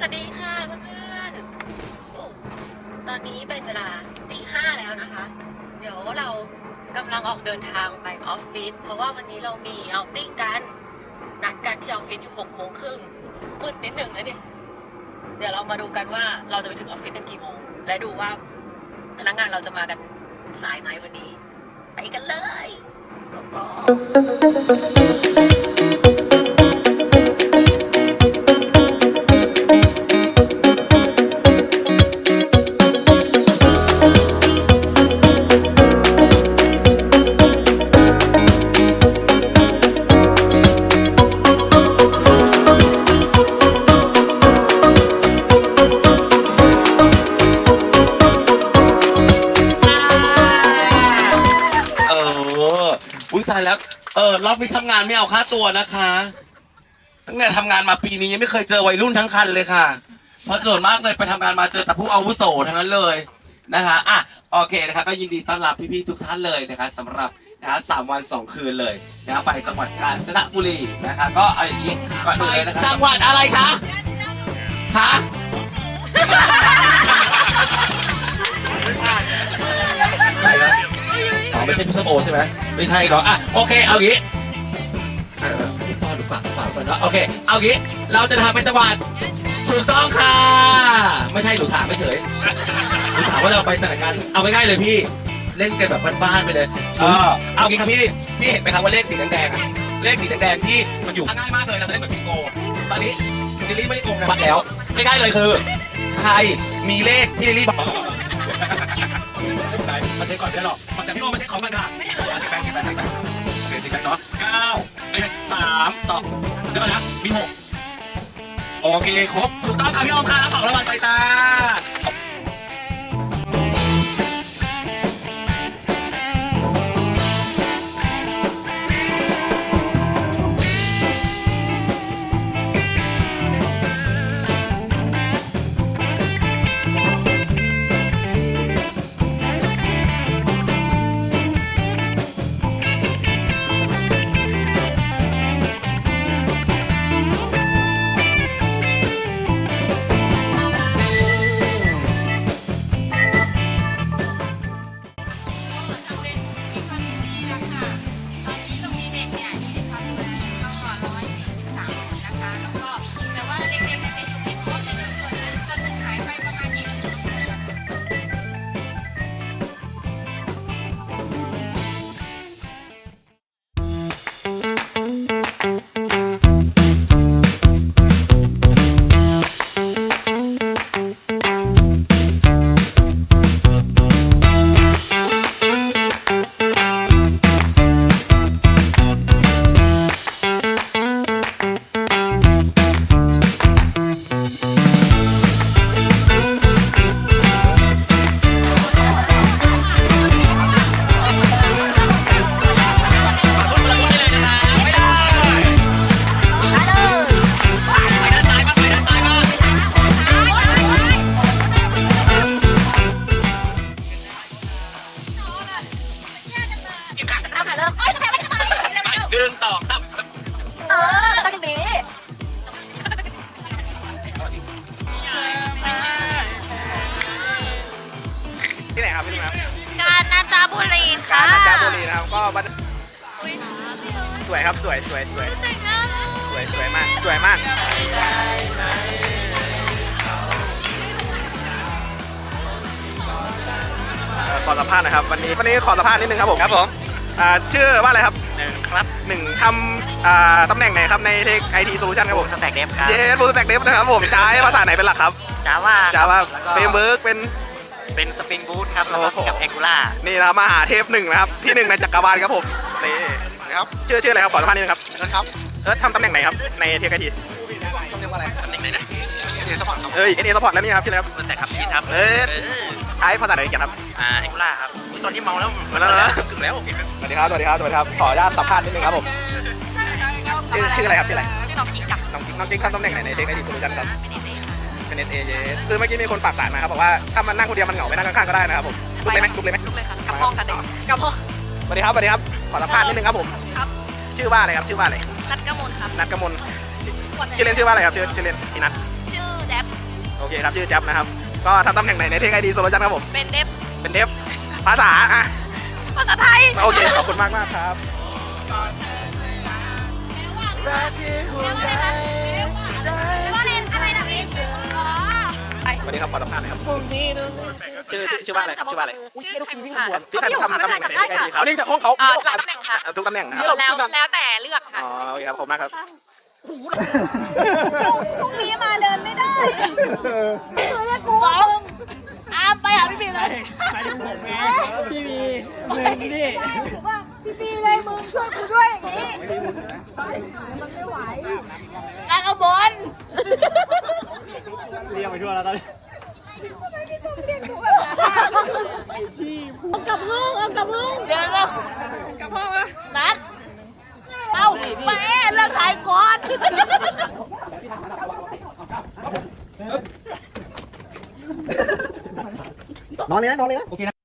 สวัสดีค่ะเพื่อนๆตอนนี้เป็นเวลาตีห้าแล้วนะคะ เดี๋ยวเรากำลังออกเดินทางไปออฟฟิศเพราะว่าวันนี้เรามีเอาติ้งกัน นัดกันที่ออฟฟิศอยู่หกโมงครึ่งมืดนิดหนึ่งนะเนี่เดี๋ยวเรามาดูกันว่าเราจะไปถึงออฟฟิศกันกี่โมง และดูว่าพนักงานเราจะมากันสายไหมวันนี้ ไปกันเลยก็ก็ ออุ้ยตายแล้ว เออรอบนี้ทำงานไม่เอาค่าตัวนะคะตั้งแต่ทำงานมาปีนี้ยังไม่เคยเจอวัยรุ่นทั้งคันเลยค่ะ เพราะส่วนมากเลยไปทำงานมาเจอแต่ผู้อาวุโสทั้งนั้นเลยนะคะอะโอเคนะคะก็ยินดีต้อนรับพี่ๆทุกท่านเลยนะคะสำหรับนะคะสามวันสองคืนเลยนะคะไปจังหวัดกาญจนบุรีนะคะ ก็เอาอย่างนี้ก่อนอื่นเลยนะคะจังหวัดอะไรคะฮะ อ๋อไม่ใช่พี่ส้มโอใช่ไหมไม่ใช่หรออะโอเคเอางี้เออพี่ปอนดูฝากฝากก่อนเนาะโอเคเอางี้เราจะทำเป็นจังหวัดถูกต้องค่ะ ไม่ใช่หนูถามไม่เฉยหนูถามว่าเราไปแต่ละกันเอาง่ายๆเลยพี่เล่นกันแบบบ้านๆไปเลยเออเอางี้ครับพี่พี่เห็นไหมครับว่าเลขสีแดงๆอะเลขสีแดงๆที่มันอยู่ง่ายมากเลยเราจะเล่นเหมือนบิงโกตอนนี้ลิลลี่ไม่ได้โกงนะวัดแล้วง่ายๆเลยคือใครมีเลขที่ลิลลี่บอก ไหนมาเช็คก่อนได้หรอกแต่พี่โอมาเช็คของมันค่ะเช็คแบงค์เช็คแบงค์เช็คแบงค์โอเคเช็คแบงค์เนาะเก้าเอ้ยสามสองเดี๋ยวก่อนนะมีหกโอเคครบถูกต้องค่ะพี่โอมค่ะรับของรางวัลไปจ้า เอาค่ะเริ่มเอ้ยทำไมไม่ทำไมเร็วหนึ่งสองสามเออต้องอย่างนี้ ที่ไหนครับพี่ลุงครับกาญจนบุรีกาค่ะญจนบุรีนะครับก็บันสวยครับสวยสวยสวยสวยสวยมากสวยมากเอ่อขอสัมภาษณ์หนะครับ วันนี้วันนี้ขอสัมภาษณ์นิดนึงครับผมครับผม ชื่อว่าอะไรครับหนึ่งครับหนึ่งทำอ่าตำแหน่งไหนครับในเทคไอทีโซลูชันครับผมสแต็กเดฟครับเย้ฟูลสแต็กเดฟนะครับผมใช้ภาษาไหนเป็นหลักครับจาว่าจาว่าแล้วก็เฟรมเวิร์กเป็น เป็นสปริงบูทครับแล้วก็โอ้โห กับแองกูล่านี่นะครับมหาเทพหนึ่งนะครับที่หนึ่งในจักรวาลครับผมนี่นะครับชื่อชื่ออะไรครับขอสัมภาษณ์นิดนึงครับครับเออทำตำแหน่งไหนครับในเทียร์ไกทีต้องเรียกว่าอะไรตำแหน่งไหนนะเอสปอร์ตครับเอ้ยเอสปอร์ตแล้วนี่ครับชื่ออะไรครับ สแต็กครับชีทครับเอ้ยเออใช้ภาษาไหนเขียนครับอ่าแองกูล่าครับอุ๊ย ตอนที่เมาแล้วมาแล้วเหรอถึงแล้วสวัสดีครับ สวัสดีครับ สวัสดีครับ ขออนุญาตสัมภาษณ์นิดนึงครับผม ชื่อชื่ออะไรครับชื่ออะไร ชื่อน้องกิ๊กจ้ะน้องกิ๊กน้องกิ๊กทำตำแหน่งไหนในเทคไอทีโซลูชันครับ เป็นเอเอเยคือเมื่อกี้มีคนฝากสารมาครับบอกว่าถ้ามันนั่งคนเดียวมันเหงาไปนั่งข้างๆก็ได้นะครับผมลุกเลยไหมลุกเลยไหมลุกเลยค่ะกลับห้องกันเลยกลับห้องสวัสดีครับสวัสดีครับ ขอสัมภาษณ์นิดนึงครับผม ครับ ชื่อว่าอะไรครับ ชื่อว่าอะไร นัดกมลครับ นัทกมลชื่อเล่นชื่อว่าอะไรครับ ชื่อชื่อเล่นพี่นัทชื่อแจ๊บโอเคครับ ชื่อแจ๊บนะครับ ก็ทำตำแหน่งไหนในเทคไอดีโซโลจันครับผม เป็นเดฟเป็นเทป ภาษาอะภาษาไทยโอเคขอบคุณมากมากๆครับสวัสดีครับขอสัมภาษณ์หน่อยครับชื่อชื่อชื่อว่าอะไรครับชื่อว่าอะไรชื่อไทยค่ะที่ท่านทำตำแหน่งไหนในเทคไอดีครับนี่จากห้องเขาอ่าทุกตำแหน่งค่ะทุกตำแหน่งนะครับแล้วแล้วแต่เลือกค่ะอ๋อโอเคครับขอบคุณมากครับพรุ่งนี้มาเดินไม่ได้คือจะกูอามไป หาพี่บีเลยใครผมไงพี่มีมึงนี่ถือว่าพี่บีเลยมึงช่วยกูด้วยอย่างนี้ มันไม่ไหว นางเอาบอลเรียกไปทั่วแล้วตอนนี้เอากลับห้องเอากลับห้องเดี๋ยวเรากลับห้องอะนัดเอาไปเอ๊ะเลิกถ่ายก่อน นอนเลยนะนอนเลยนะ โอเคนะ